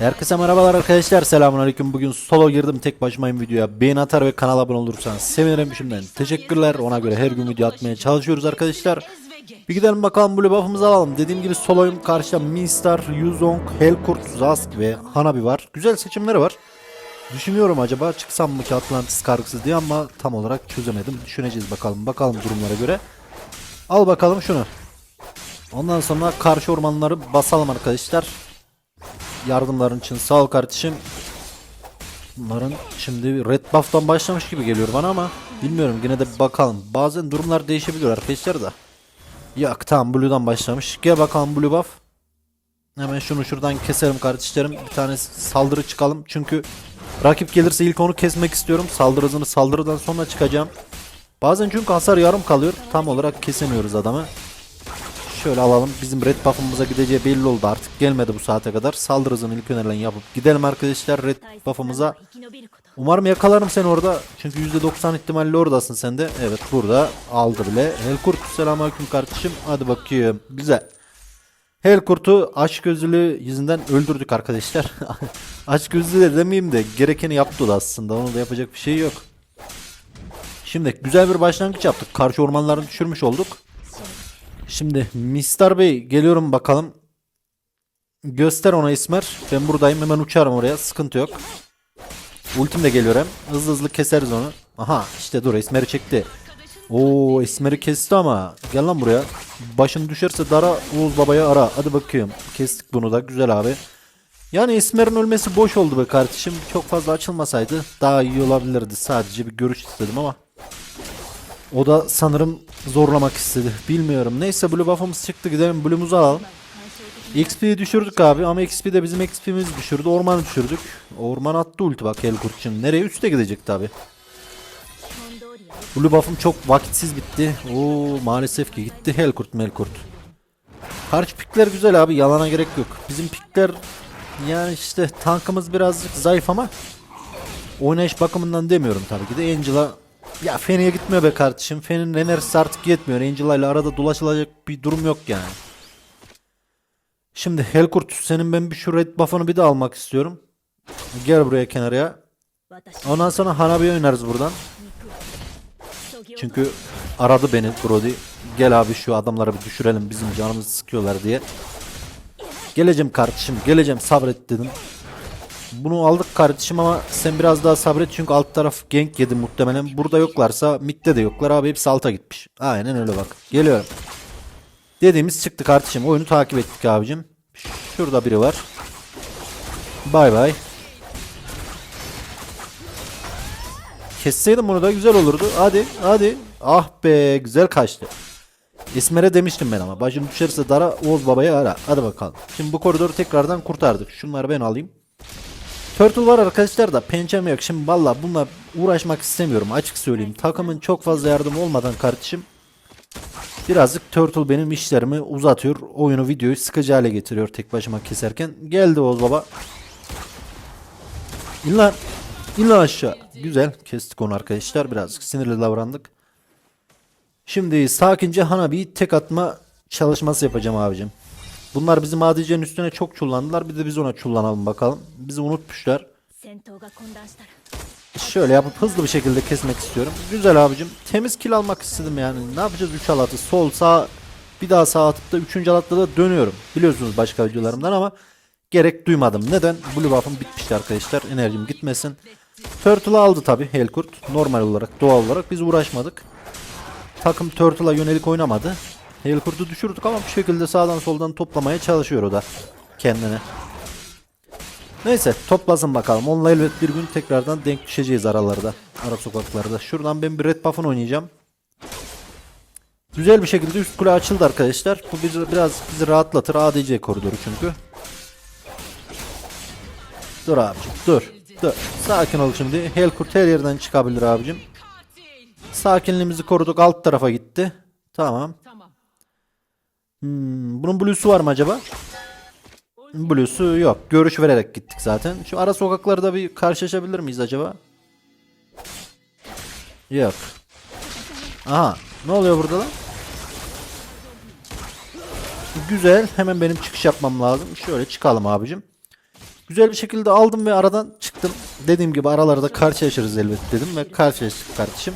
Herkese merhabalar arkadaşlar. Selamünaleyküm. Bugün solo girdim tek başımayım videoya. Beğeni atar ve kanala abone olursanız sevinirim. Şimdiden teşekkürler. Ona göre her gün video atmaya çalışıyoruz arkadaşlar. Bir gidelim bakalım blue buff'ımızı alalım. Dediğim gibi soloyum. Karşıda Minstar, Yuzong, Helkurt, Zask ve Hanabi var. Güzel seçimleri var. Düşünüyorum acaba çıksam mı ki Atlantis kargısı diye ama tam olarak çözemedim. Düşüneceğiz bakalım. Bakalım durumlara göre. Al bakalım şunu. Ondan sonra karşı ormanları basalım arkadaşlar yardımların için sağ ol kardeşim. Bunların şimdi red buff'tan başlamış gibi geliyor bana ama bilmiyorum yine de bir bakalım. Bazen durumlar değişebiliyor arkadaşlar da. Yok tamam blue'dan başlamış. Gel bakalım blue buff. Hemen şunu şuradan keselim kardeşlerim. Bir tane saldırı çıkalım. Çünkü rakip gelirse ilk onu kesmek istiyorum. Saldırı hızını saldırıdan sonra çıkacağım. Bazen çünkü hasar yarım kalıyor. Tam olarak kesemiyoruz adamı. Şöyle alalım. Bizim red buff'ımıza gideceği belli oldu artık. Gelmedi bu saate kadar. Saldırı hızını ilk önerilen yapıp gidelim arkadaşlar red buff'ımıza. Umarım yakalarım seni orada. Çünkü %90 ihtimalle oradasın sen de. Evet burada aldı bile. Helkurt selamünaleyküm kardeşim. Hadi bakayım. Güzel. Helkurt'u aç gözlülüğü yüzünden öldürdük arkadaşlar. aç gözlü de demeyeyim de gerekeni yaptı da aslında. Onun da yapacak bir şey yok. Şimdi güzel bir başlangıç yaptık. Karşı ormanlarını düşürmüş olduk. Şimdi Mistar Bey geliyorum bakalım. Göster ona İsmer. Ben buradayım hemen uçarım oraya. Sıkıntı yok. Ultim de geliyor hem. Hızlı hızlı keseriz onu. Aha işte dur İsmer'i çekti. Oo İsmer'i kesti ama. Gel lan buraya. Başın düşerse dara Oğuz Baba'ya ara. Hadi bakayım. Kestik bunu da güzel abi. Yani İsmer'in ölmesi boş oldu be kardeşim. Çok fazla açılmasaydı daha iyi olabilirdi. Sadece bir görüş istedim ama. O da sanırım zorlamak istedi. Bilmiyorum. Neyse blue buff'ımız çıktı. Gidelim blue'umuzu alalım. XP'yi düşürdük abi ama XP de bizim XP'miz düşürdü. Ormanı düşürdük. Orman attı ulti bak Helkurt için. Nereye? Üste gidecek tabi. Blue buff'ım çok vakitsiz bitti. Oo maalesef ki gitti Helkurt Melkurt. Karşı pikler güzel abi. Yalana gerek yok. Bizim pikler yani işte tankımız birazcık zayıf ama oynayış bakımından demiyorum tabii ki de Angela ya Fen'e gitmiyor be kardeşim. Fen'in enerjisi artık yetmiyor. Angela ile arada dolaşılacak bir durum yok yani. Şimdi Helkurt senin ben bir şu red buff'ını bir de almak istiyorum. Gel buraya kenarıya. Ondan sonra Hanabi'ye oynarız buradan. Çünkü aradı beni Brody. Gel abi şu adamları bir düşürelim bizim canımızı sıkıyorlar diye. Geleceğim kardeşim geleceğim sabret dedim. Bunu aldık kardeşim ama sen biraz daha sabret çünkü alt taraf gank yedi muhtemelen. Burada yoklarsa midde de yoklar abi hepsi alta gitmiş. Aynen öyle bak. Geliyorum. Dediğimiz çıktı kardeşim. Oyunu takip ettik abicim. Şurada biri var. Bay bay. Kesseydim bunu da güzel olurdu. Hadi hadi. Ah be güzel kaçtı. İsmer'e demiştim ben ama. Başım düşerse dara Oğuz Baba'yı ara. Hadi bakalım. Şimdi bu koridoru tekrardan kurtardık. Şunları ben alayım. Turtle var arkadaşlar da pençem yok. Şimdi valla bununla uğraşmak istemiyorum açık söyleyeyim. Takımın çok fazla yardımı olmadan kardeşim birazcık Turtle benim işlerimi uzatıyor. Oyunu videoyu sıkıcı hale getiriyor tek başıma keserken. Geldi Oğuz Baba. İn lan. İn lan aşağı. Güzel kestik onu arkadaşlar. Birazcık sinirli davrandık. Şimdi sakince Hanabi'yi tek atma çalışması yapacağım abicim. Bunlar bizim ADC'nin üstüne çok çullandılar. Bir de biz ona çullanalım bakalım. Bizi unutmuşlar. Şöyle yapıp hızlı bir şekilde kesmek istiyorum. Güzel abicim. Temiz kill almak istedim yani. Ne yapacağız 3 alatı? Sol sağ bir daha sağ atıp da 3. alatta da dönüyorum. Biliyorsunuz başka videolarımdan ama gerek duymadım. Neden? Blue buff'ım bitmişti arkadaşlar. Enerjim gitmesin. Turtle'ı aldı tabi Helkurt. Normal olarak doğal olarak biz uğraşmadık. Takım Turtle'a yönelik oynamadı. Helkurt'u düşürdük ama bir şekilde sağdan soldan toplamaya çalışıyor o da kendine. Neyse toplasın bakalım. Onunla elbet bir gün tekrardan denk düşeceğiz aralarda. Ara sokaklarda. Şuradan ben bir red buff'ını oynayacağım. Güzel bir şekilde üst kule açıldı arkadaşlar. Bu bizi, biraz bizi rahatlatır. ADC koridoru çünkü. Dur abicim dur. Dur. Sakin ol şimdi. Helkurt her yerden çıkabilir abicim. Sakinliğimizi koruduk. Alt tarafa gitti. Tamam. Hmm, bunun blue'su var mı acaba? Blue'su yok. Görüş vererek gittik zaten. Şu ara sokaklarda bir karşılaşabilir miyiz acaba? Yok. Aha. Ne oluyor burada lan? Güzel. Hemen benim çıkış yapmam lazım. Şöyle çıkalım abicim. Güzel bir şekilde aldım ve aradan çıktım. Dediğim gibi aralarda karşılaşırız elbet dedim ve karşılaştık kardeşim.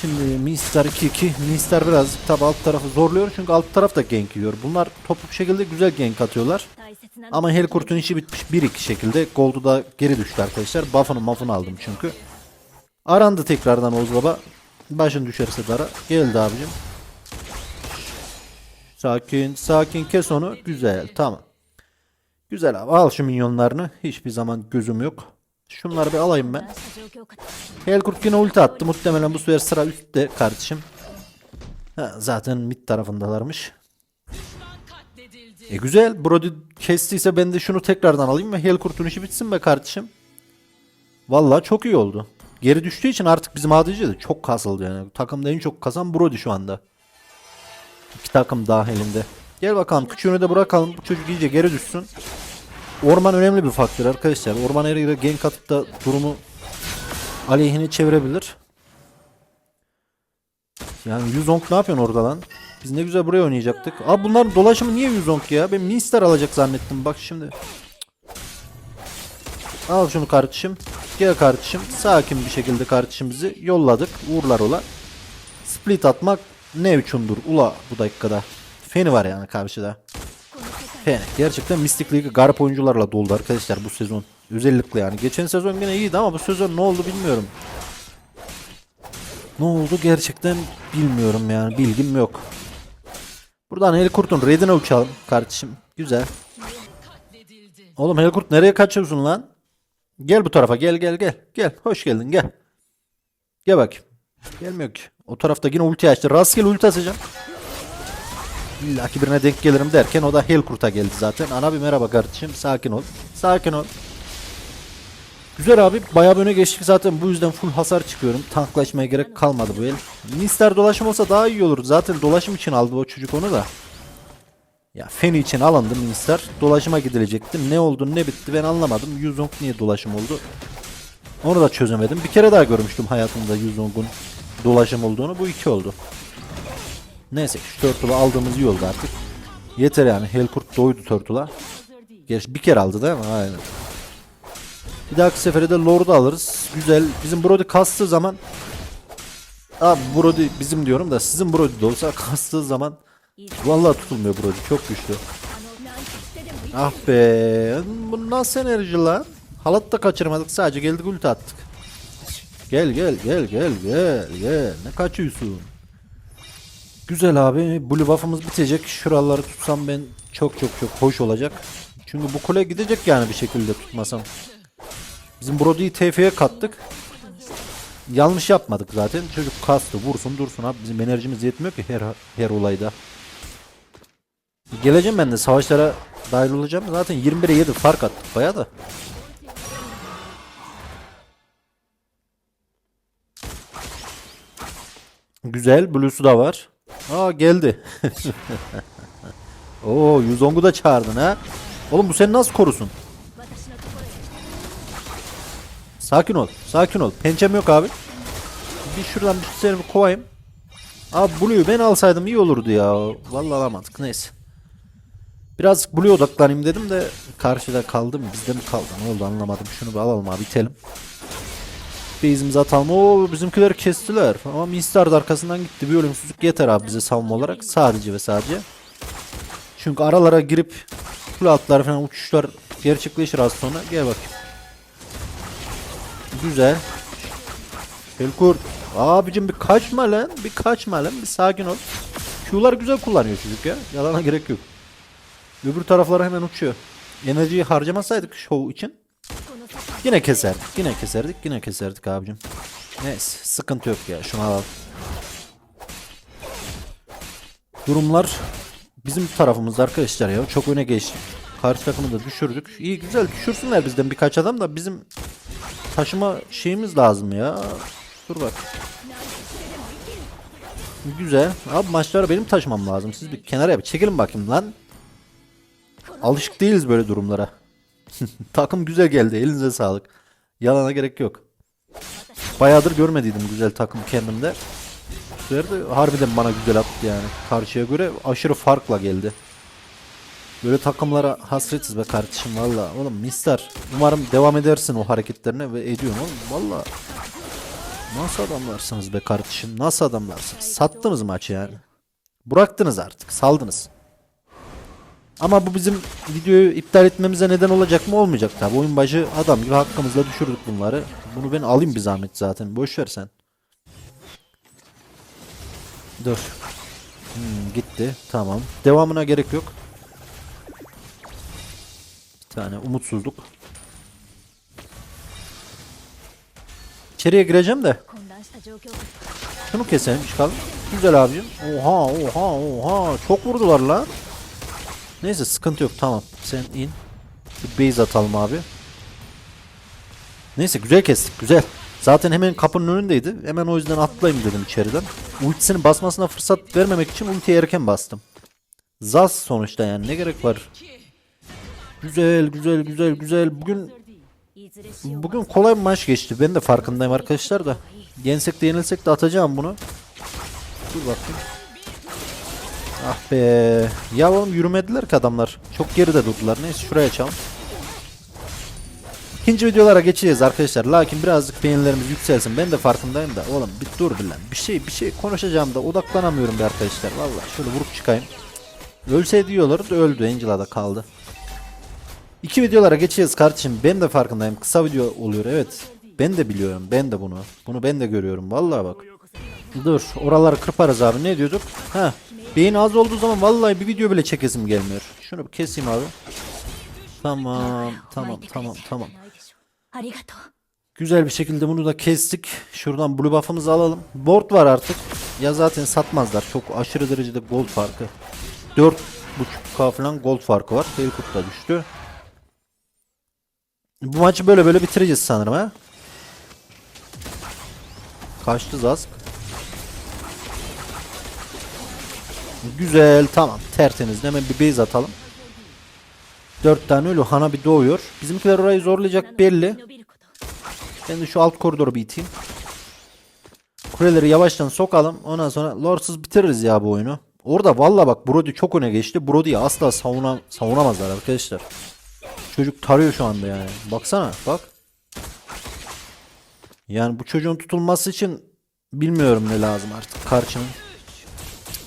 Şimdi Mister 2-2. Mister birazcık tabi alt tarafı zorluyor çünkü alt taraf da gank yiyor. Bunlar toplu bir şekilde güzel gank atıyorlar. Ama Helkurt'un işi bitmiş 1-2 şekilde. Gold'u da geri düştü arkadaşlar. Buff'ını muff'ını aldım çünkü. Arandı tekrardan Oğuz Baba. Başın düşerse dara. Geldi abicim. Sakin sakin kes onu. Güzel tamam. Güzel abi al şu minyonlarını. Hiçbir zaman gözüm yok. Şunları bir alayım ben. Helkurt yine ulti attı. Muhtemelen bu sefer sıra üstte kardeşim. Ha, zaten mid tarafındalarmış. E güzel. Brody kestiyse ben de şunu tekrardan alayım ve Helkurt'un işi bitsin be kardeşim. Vallahi çok iyi oldu. Geri düştüğü için artık bizim ADC de çok kasıldı yani. Takımda en çok kasan Brody şu anda. İki takım dahilinde. Gel bakalım küçüğünü de bırakalım. Bu çocuk iyice geri düşsün. Orman önemli bir faktör arkadaşlar. Orman her yere gank atıp da durumu aleyhine çevirebilir. Yani Yuzong ne yapıyorsun orada lan? Biz ne güzel buraya oynayacaktık. Abi bunların dolaşımı niye Yuzong ya? Ben Minster alacak zannettim. Bak şimdi. Al şunu kardeşim. Gel kardeşim. Sakin bir şekilde kardeşimizi yolladık. Uğurlar ola. Split atmak ne üçündür ula bu dakikada. Feni var yani karşıda. Feni. Gerçekten Mystic League garip oyuncularla doldu arkadaşlar bu sezon. Özellikle yani. Geçen sezon yine iyiydi ama bu sezon ne oldu bilmiyorum. Ne oldu gerçekten bilmiyorum yani. Bilgim yok. Buradan Helikurt'un redine uçalım kardeşim. Güzel. Oğlum Helikurt nereye kaçıyorsun lan? Gel bu tarafa gel gel gel. Gel hoş geldin gel. Gel bakayım. Gelmiyor ki. O tarafta yine ulti açtı. Rastgele ulti atacağım. İlla ki birine denk gelirim derken o da Helkurt'a geldi zaten. Ana bir merhaba kardeşim. Sakin ol. Sakin ol. Güzel abi. Bayağı öne geçtik zaten. Bu yüzden full hasar çıkıyorum. Tanklaşmaya gerek kalmadı bu el. Mister dolaşım olsa daha iyi olur. Zaten dolaşım için aldı o çocuk onu da. Ya Feni için alındı Mister. Dolaşıma gidilecekti. Ne oldu ne bitti ben anlamadım. Yuzong niye dolaşım oldu? Onu da çözemedim. Bir kere daha görmüştüm hayatımda Yuzong'un dolaşım olduğunu. Bu iki oldu. Neyse şu Turtle'ı aldığımız iyi oldu artık. Yeter yani. Helkurt doydu Turtle'a. Gerçi bir kere aldı değil mi? Aynen. Bir dahaki sefere de Lord'u alırız. Güzel. Bizim Brody kastığı zaman Abi Brody bizim diyorum da sizin Brody de olsa kastığı zaman Vallahi tutulmuyor Brody. Çok güçlü. Ah be. Bu nasıl enerji lan? Halat da kaçırmadık. Sadece geldik ulti attık. Gel gel gel gel gel gel. Ne kaçıyorsun? Güzel abi. Blue buff'ımız bitecek. Şuraları tutsam ben çok çok çok hoş olacak. Çünkü bu kule gidecek yani bir şekilde tutmasam. Bizim Brody'yi TF'ye kattık. Yanlış yapmadık zaten. Çocuk kastı. Vursun dursun abi. Bizim enerjimiz yetmiyor ki her, her olayda. Geleceğim ben de savaşlara dahil olacağım. Zaten 21'e 7 fark attık baya da. Güzel. Blue'su da var. Aa geldi. Oo Yuzong'u da çağırdın ha. Oğlum bu seni nasıl korusun? Sakin ol. Sakin ol. Pençem yok abi. Bir şuradan bir seni bir kovayım. Abi Blue'yu ben alsaydım iyi olurdu ya. Vallahi alamadık. Neyse. Biraz Blue'ya odaklanayım dedim de karşıda kaldı mı? Bizde mi kaldı? Ne oldu anlamadım. Şunu bir alalım abi itelim. Base'imizi atalım. Oo bizimkiler kestiler. Ama Mister de arkasından gitti. Bir ölümsüzlük yeter abi bize savunma olarak. Sadece ve sadece. Çünkü aralara girip kul altları falan uçuşlar gerçekleşir az sonra. Gel bakayım. Güzel. Helkurt. Abicim bir kaçma lan. Bir kaçma lan. Bir sakin ol. Q'lar güzel kullanıyor çocuk ya. Yalana gerek yok. Öbür taraflara hemen uçuyor. Enerjiyi harcamasaydık show için yine keserdik. Yine keserdik. Yine keserdik abicim. Neyse sıkıntı yok ya. Şunu alalım. Durumlar bizim tarafımızda arkadaşlar ya. Çok öne geçtik. Karşı takımı da düşürdük. İyi güzel düşürsünler bizden birkaç adam da bizim taşıma şeyimiz lazım ya. Dur bak. Güzel. Abi maçları benim taşımam lazım. Siz bir kenara bir çekilin bakayım lan. Alışık değiliz böyle durumlara. Takım güzel geldi. Elinize sağlık. Yalana gerek yok. Bayağıdır görmediydim güzel takım kendimde. Bu sefer de harbiden bana güzel attı yani. Karşıya göre aşırı farkla geldi. Böyle takımlara hasretiz be kardeşim valla. Oğlum Mister umarım devam edersin o hareketlerine ve ediyorum oğlum valla. Nasıl adamlarsınız be kardeşim? Nasıl adamlarsınız? Sattınız maçı yani. Bıraktınız artık. Saldınız. Ama bu bizim videoyu iptal etmemize neden olacak mı? Olmayacak tabi. Oyun başı adam gibi hakkımızla düşürdük bunları. Bunu ben alayım bir zahmet zaten. Boş ver sen. Dur. Hmm, gitti. Tamam. Devamına gerek yok. Bir tane umutsuzluk. İçeriye gireceğim de. Şunu keselim çıkalım. Güzel abicim. Oha oha oha. Çok vurdular lan. Neyse sıkıntı yok tamam. Sen in. Bir base atalım abi. Neyse güzel kestik güzel. Zaten hemen kapının önündeydi. Hemen o yüzden atlayayım dedim içeriden. Ultisinin basmasına fırsat vermemek için ultiye erken bastım. Zaz sonuçta yani ne gerek var? Güzel güzel güzel güzel. Bugün bugün kolay bir maç geçti. Ben de farkındayım arkadaşlar da. Yensek de yenilsek de atacağım bunu. Dur bakayım. Ah be. Ya oğlum yürümediler ki adamlar. Çok geride durdular. Neyse şuraya açalım. İkinci videolara geçeceğiz arkadaşlar. Lakin birazcık beğenilerimiz yükselsin. Ben de farkındayım da. Oğlum bir dur bir lan. Bir şey bir şey konuşacağım da odaklanamıyorum be arkadaşlar. Vallahi şöyle vurup çıkayım. Ölseydi diyorlar da öldü. Angela da kaldı. İki videolara geçeceğiz kardeşim. Ben de farkındayım. Kısa video oluyor evet. Ben de biliyorum. Ben de bunu. Bunu ben de görüyorum. Vallahi bak. Dur. Oraları kırparız abi. Ne diyorduk? Ha. Beğeni az olduğu zaman vallahi bir video bile çekesim gelmiyor. Şunu bir keseyim abi. Tamam, tamam, tamam, tamam. Güzel bir şekilde bunu da kestik. Şuradan blue buff'ımızı alalım. Board var artık. Ya zaten satmazlar. Çok aşırı derecede gold farkı. 4.5k falan gold farkı var. Helikop da düştü. Bu maçı böyle böyle bitireceğiz sanırım ha. Kaçtı Zask. Güzel tamam tertemiz. Hemen bir base atalım. 4 tane ölü hana bir doğuyor. Bizimkiler orayı zorlayacak belli. Ben de şu alt koridoru bir iteyim. Kuleleri yavaştan sokalım. Ondan sonra lorsuz bitiririz ya bu oyunu. Orada valla bak Brody çok öne geçti. Brody'yi asla savuna, savunamazlar arkadaşlar. Çocuk tarıyor şu anda yani. Baksana bak. Yani bu çocuğun tutulması için bilmiyorum ne lazım artık karşının.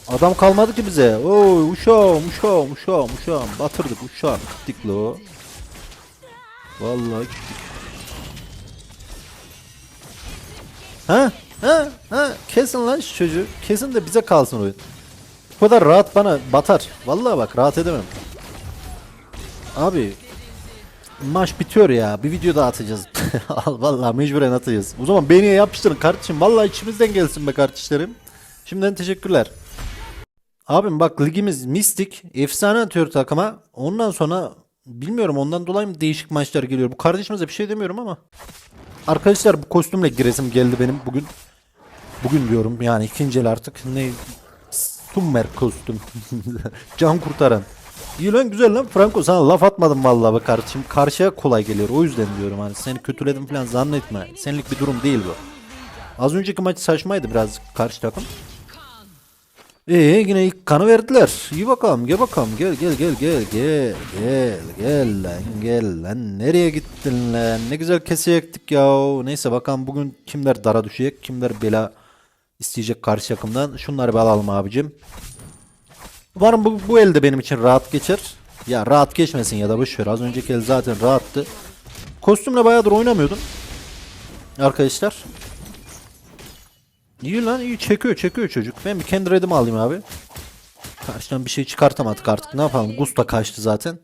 Adam kalmadı ki bize. Oo uşağım uşağım uşağım uşağım. Batırdık uşağım. Gittik lo. Vallahi gittik. Ha? Ha? Ha? Kesin lan şu çocuğu. Kesin de bize kalsın oyun. Bu kadar rahat bana batar. Vallahi bak rahat edemem. Abi maç bitiyor ya. Bir video daha atacağız. Al vallahi mecburen atacağız. O zaman beğeniye yapıştırın kardeşim. Vallahi içimizden gelsin be kardeşlerim. Şimdiden teşekkürler. Abim bak ligimiz mistik. Efsane atıyor takıma. Ondan sonra bilmiyorum ondan dolayı mı değişik maçlar geliyor. Bu kardeşimize bir şey demiyorum ama. Arkadaşlar bu kostümle giresim geldi benim bugün. Bugün diyorum yani ikinci el artık ne Stummer kostüm. Can kurtaran. İyi lan güzel lan Franco sana laf atmadım vallahi be kardeşim. Karşıya kolay geliyor o yüzden diyorum hani seni kötüledim falan zannetme. Senlik bir durum değil bu. Az önceki maç saçmaydı biraz karşı takım. Ee yine ilk kanı verdiler. İyi bakalım gel bakalım gel gel gel gel gel gel gel lan gel lan nereye gittin lan ne güzel kesecektik ya. Neyse bakalım bugün kimler dara düşecek kimler bela isteyecek karşı takımdan. Şunları bir alalım abicim. Umarım bu, bu elde benim için rahat geçer. Ya rahat geçmesin ya da boşver az önceki el zaten rahattı. Kostümle bayağıdır oynamıyordum. Arkadaşlar. İyi lan iyi çekiyor çekiyor çocuk. Ben bir kendi redimi alayım abi. Karşıdan bir şey çıkartamadık artık ne yapalım. Gus da kaçtı zaten.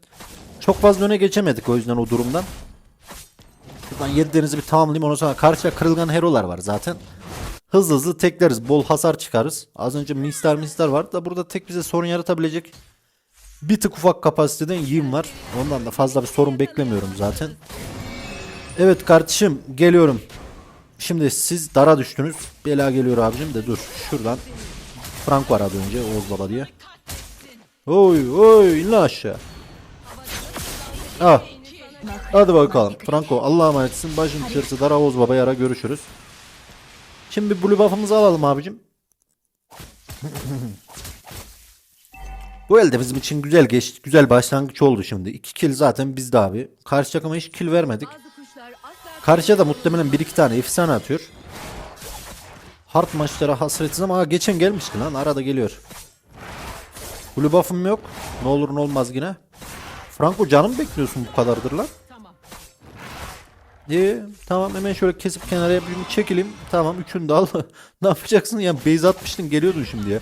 Çok fazla öne geçemedik o yüzden o durumdan. Şuradan 7 denizi bir tamamlayayım ondan sonra karşıya kırılgan herolar var zaten. Hızlı hızlı tekleriz. Bol hasar çıkarız. Az önce mister mister vardı da burada tek bize sorun yaratabilecek bir tık ufak kapasiteden yiyim var. Ondan da fazla bir sorun beklemiyorum zaten. Evet kardeşim geliyorum. Şimdi siz dara düştünüz. Bela geliyor abicim de dur. Şuradan. Frank var az önce Oğuz Baba diye. Oy oy in aşağı. Ah. Hadi bakalım. Franco Allah'a emanetsin. Başın düşerse dara Oğuz Baba yara görüşürüz. Şimdi blue buff'ımızı alalım abicim. Bu elde bizim için güzel geçti. Güzel başlangıç oldu şimdi. 2 kill zaten bizde abi. Karşı takıma hiç kill vermedik. Karşıya da muhtemelen 1-2 tane efsane atıyor. Hard maçlara hasretiz ama geçen gelmişti lan. Arada geliyor. Blue buff'ım yok. Ne olur ne olmaz yine. Franco canım bekliyorsun bu kadardır lan. İyi tamam hemen şöyle kesip kenara yapayım çekileyim. Tamam üçünü de al. ne yapacaksın ya base atmıştın geliyordun şimdi ya.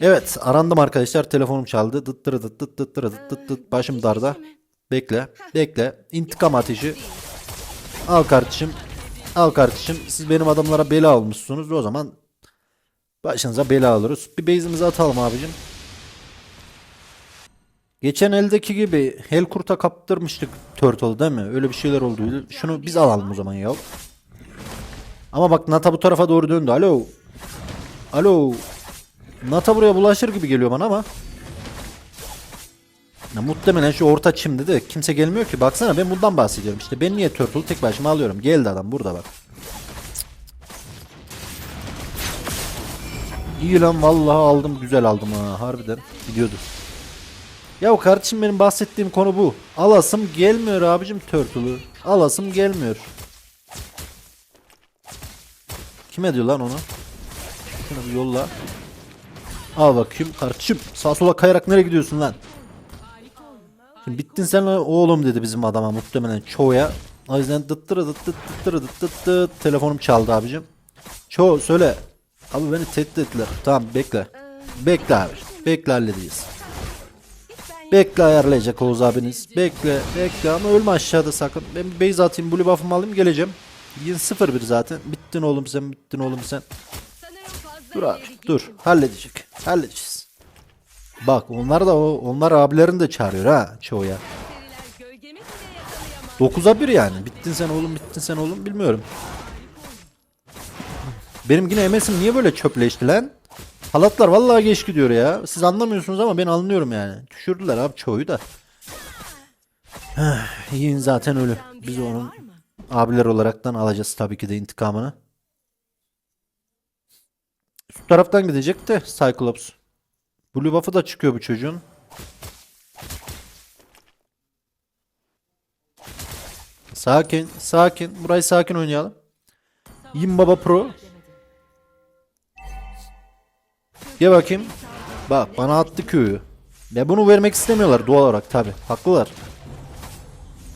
Evet arandım arkadaşlar telefonum çaldı. Dıttırı dıt dıt dıttırı dıt dıt dıt başım darda. Bekle bekle intikam ateşi. Al kardeşim. Al kardeşim siz benim adamlara bela olmuşsunuz o zaman başınıza bela alırız. Bir base'imizi atalım abicim. Geçen eldeki gibi Helkurt'a kaptırmıştık Turtle değil mi? Öyle bir şeyler oldu. Şunu biz alalım o zaman ya. Ama bak Nata bu tarafa doğru döndü. Alo. Alo. Nata buraya bulaşır gibi geliyor bana ama. Ya muhtemelen şu orta çimde de kimse gelmiyor ki. Baksana ben bundan bahsediyorum. İşte ben niye Turtle'ı tek başıma alıyorum. Geldi adam burada bak. İyi lan vallahi aldım güzel aldım ha harbiden gidiyordu. Ya kardeşim benim bahsettiğim konu bu. Alasım gelmiyor abicim Turtle'ı. Alasım gelmiyor. Kime diyor lan onu? Şunu bir yolla. Al bakayım kardeşim. Sağ sola kayarak nereye gidiyorsun lan? Şimdi bittin sen oğlum dedi bizim adama muhtemelen çoğuya. O yüzden dıttırı dıt dıt dıttırı dıt dıt dıt. Telefonum çaldı abicim. Çoğu söyle. Abi beni tehdit ettiler. Tamam bekle. Bekle abi. Bekle halledeceğiz. Bekle ayarlayacak Oğuz abiniz. Bekle, bekle ama ölme aşağıda sakın. Ben base atayım, blue buff'ımı alayım geleceğim. Yine 0-1 zaten. Bittin oğlum sen, bittin oğlum sen. Dur abi, dur. Halledecek. Halledeceğiz. Bak onlar da o, onlar abilerini de çağırıyor ha çoğu ya. 9'a 1 yani. Bittin sen oğlum, bittin sen oğlum bilmiyorum. Benim yine MS'im niye böyle çöpleşti lan? Halatlar vallahi geç gidiyor ya. Siz anlamıyorsunuz ama ben anlıyorum yani. Düşürdüler abi çoğu da. Heh, Yiğin zaten ölü. Biz onun abiler olaraktan alacağız tabii ki de intikamını. Şu taraftan gidecek de Cyclops. Blue buff'ı da çıkıyor bu çocuğun. Sakin, sakin. Burayı sakin oynayalım. Yin Baba Pro. Gel bakayım. Bak bana attı köyü. Ya bunu vermek istemiyorlar doğal olarak tabi. Haklılar.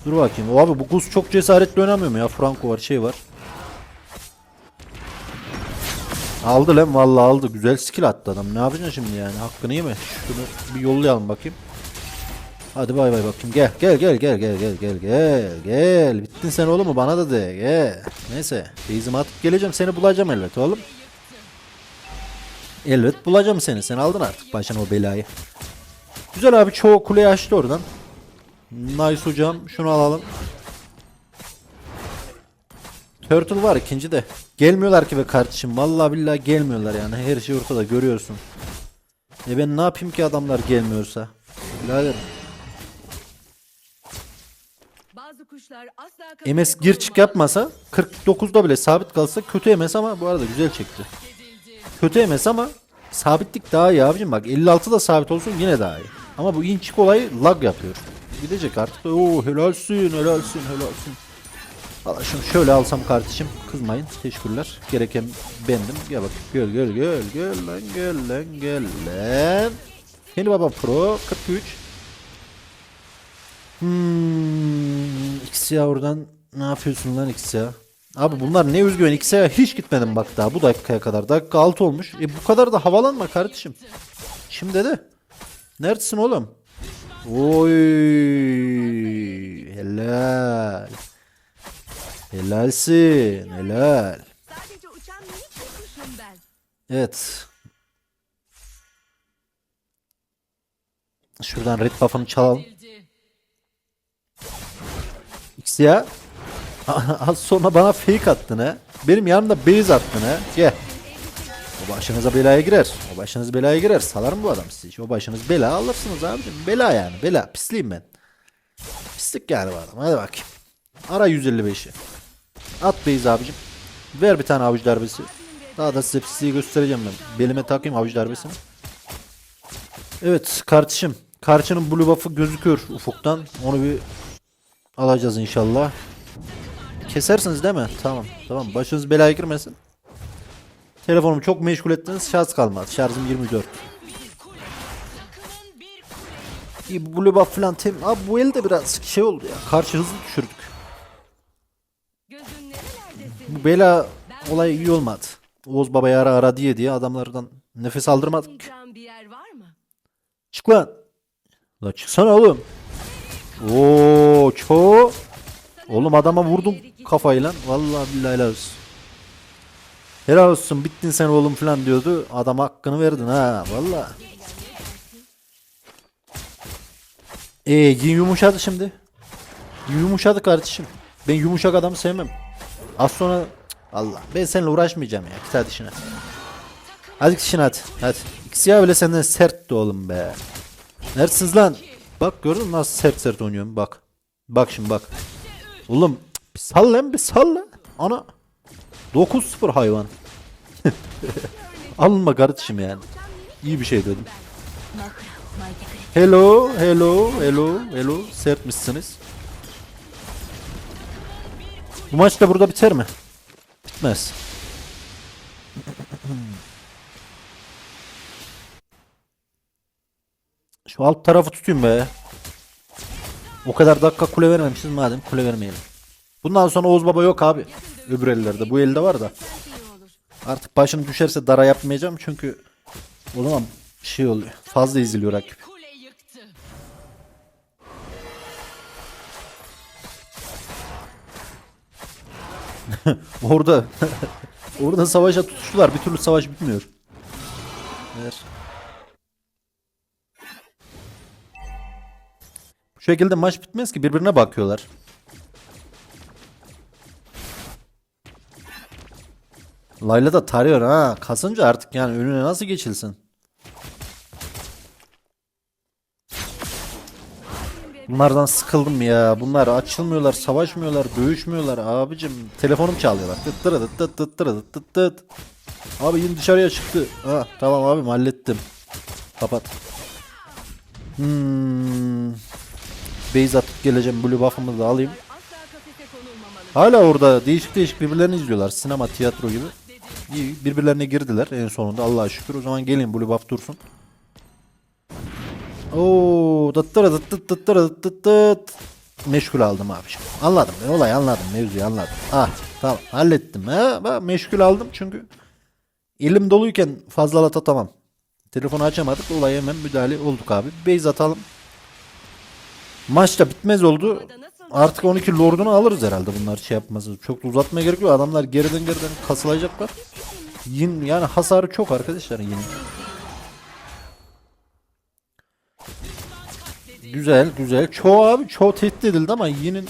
Dur bakayım. O abi bu kuz çok cesaretli oynamıyor mu ya? Franco var şey var. Aldı lan vallahi aldı. Güzel skill attı adam. Ne yapacaksın şimdi yani? Hakkını yeme. Şunu bir yollayalım bakayım. Hadi bay bay bakayım. Gel gel gel gel gel gel gel gel gel. Bittin sen oğlum mu? Bana da de. Gel. Neyse. Base'imi atıp geleceğim. Seni bulacağım elbet oğlum. Elbet bulacağım seni. Sen aldın artık başına o belayı. Güzel abi çoğu kuleyi açtı oradan. Nice hocam. Şunu alalım. Turtle var ikinci de. Gelmiyorlar ki be kardeşim. Vallahi billahi gelmiyorlar yani. Her şey ortada görüyorsun. E ben ne yapayım ki adamlar gelmiyorsa? Birader. MS gir çık yapmasa 49'da bile sabit kalsa kötü MS ama bu arada güzel çekti. Kötü MS ama sabitlik daha iyi abicim bak 56'da sabit olsun yine daha iyi. Ama bu inçik olayı lag yapıyor. Gidecek artık. Oo helalsin helalsin helalsin. Valla şunu şöyle alsam kardeşim kızmayın teşekkürler. Gereken bendim. Gel bak gel gel gel gel lan gel lan gel lan. Yeni baba pro 43. Hmm, XYA oradan ne yapıyorsun lan XYA? Abi bunlar ne özgüven XYA hiç gitmedim bak daha bu dakikaya kadar. Dakika 6 olmuş. E bu kadar da havalanma kardeşim. Şimdi de. Neredesin oğlum? Oy helal. Helalsin helal. Sadece uçan minik kuşum ben. Evet. Şuradan red buff'ını çalalım. X ya. Az sonra bana fake attın ha. Benim yanımda base attın ha. Gel. O başınıza belaya girer. O başınız belaya girer. Salarım bu adam sizi. O başınız bela alırsınız abicim. Bela yani. Bela. Pisliyim ben. Pislik yani bu adam. Hadi bakayım. Ara 155'i. At base abicim. Ver bir tane avuç darbesi. Daha da size pisliği göstereceğim ben. Belime takayım avuç darbesini. Evet kardeşim. Karşının blue buff'ı gözüküyor ufuktan. Onu bir alacağız inşallah. Kesersiniz değil mi? Tamam. Tamam. Başınız belaya girmesin. Telefonumu çok meşgul ettiniz. Şarj kalmaz. Şarjım 24. İyi blue buff falan tem. Abi bu elde biraz şey oldu ya. Karşı hızlı düşürdük. Bu bela olay iyi olmadı. Oğuz Baba'yı ara ara diye diye adamlardan nefes aldırmadık. Çık lan. La çıksana oğlum. Oo ço. Oğlum adama vurdum kafayla. Vallahi billahi helal olsun. Helal olsun bittin sen oğlum falan diyordu. Adam hakkını verdin ha vallahi. Ee yin yumuşadı şimdi. Yumuşadı kardeşim. Ben yumuşak adamı sevmem. Az sonra Allah ben seninle uğraşmayacağım ya. Git hadi işine. Hadi git işine hadi. Hadi. İkisi ya bile senden sertti oğlum be. Neredesiniz lan? Bak gördün mü nasıl sert sert oynuyorum bak. Bak şimdi bak. Oğlum bir sal lan bir sal lan. Ana. 9-0 hayvan. Alınma kardeşim yani. İyi bir şey dedim. Hello, hello, hello, hello. Sert misiniz? Bu maç da burada biter mi? Bitmez. Şu alt tarafı tutayım be. O kadar dakika kule vermemişiz madem kule vermeyelim. Bundan sonra Oğuz Baba yok abi. Öbür ellerde. Bu elde var da. Artık başım düşerse dara yapmayacağım çünkü o zaman şey oluyor. Fazla izliyor rakip. Orada orada savaşa tutuştular. Bir türlü savaş bitmiyor. Ver. Bu şekilde maç bitmez ki birbirine bakıyorlar. Layla da tarıyor ha. Kasınca artık yani önüne nasıl geçilsin? Bunlardan sıkıldım ya. Bunlar açılmıyorlar, savaşmıyorlar, dövüşmüyorlar abicim. Telefonum çalıyor bak. Tıt tırı tıt tıt tırı tıt tıt. Abi yine dışarıya çıktı. Ha, tamam abim hallettim. Kapat. Hmm. Base atıp geleceğim. Blue buff'ımı da alayım. Hala orada değişik değişik birbirlerini izliyorlar. Sinema, tiyatro gibi. İyi birbirlerine girdiler en sonunda Allah'a şükür. O zaman gelin Blue buff dursun. Oo, tıttıra tıt tıt tıttıra tıt tıt tıt. Meşgul aldım abi şimdi. Anladım. Ben olayı anladım. Mevzuyu anladım. Ah tamam hallettim. Ha, bak, meşgul aldım çünkü elim doluyken fazla lat atamam. Telefonu açamadık. Olaya hemen müdahale olduk abi. Base atalım. Maç da bitmez oldu. Artık 12 lordunu alırız herhalde bunlar şey yapması. Çok da uzatmaya gerek. Adamlar geriden geriden kasılacaklar. Yin yani hasarı çok arkadaşlar yin. Güzel güzel. Çoğu abi çoğu tehdit edildi ama yinin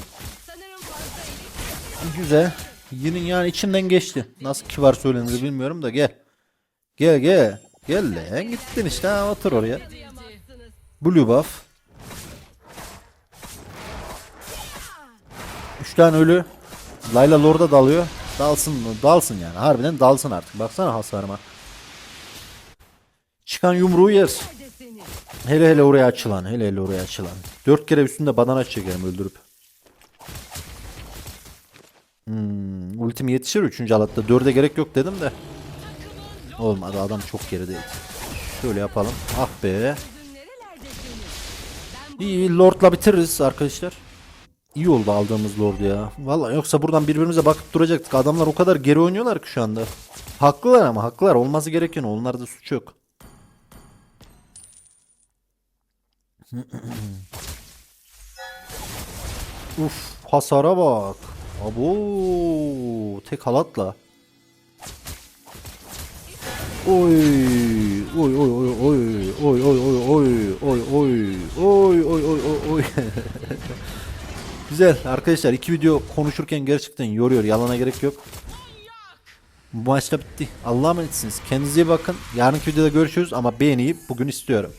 güzel. Yinin yani içinden geçti. Nasıl kibar söylenir bilmiyorum da gel. Gel gel. Gel lan gittin işte ha, otur oraya. Blue buff. Üç tane ölü. Layla Lord'a dalıyor. Dalsın dalsın yani. Harbiden dalsın artık. Baksana hasarıma. Çıkan yumruğu yer. Hele hele oraya açılan. Hele hele oraya açılan. Dört kere üstünde badana çekerim öldürüp. Hmm, ultim yetişir üçüncü alatta. Dörde gerek yok dedim de. Olmadı adam çok gerideydi. Şöyle yapalım. Ah be. İyi Lord'la bitiririz arkadaşlar. İyi oldu aldığımız Lord ya. Vallahi yoksa buradan birbirimize bakıp duracaktık. Adamlar o kadar geri oynuyorlar ki şu anda. Haklılar ama haklılar. Olması gereken. Onlarda suç yok. Uf hasara bak. Abo tek halatla. Oy oy oy oy oy oy oy oy oy oy oy oy oy oy oy oy Güzel arkadaşlar iki video konuşurken gerçekten yoruyor yalana gerek yok. Bu maç da bitti. Allah'a emanetsiniz. Kendinize iyi bakın. Yarınki videoda görüşürüz ama beğeniyi bugün istiyorum.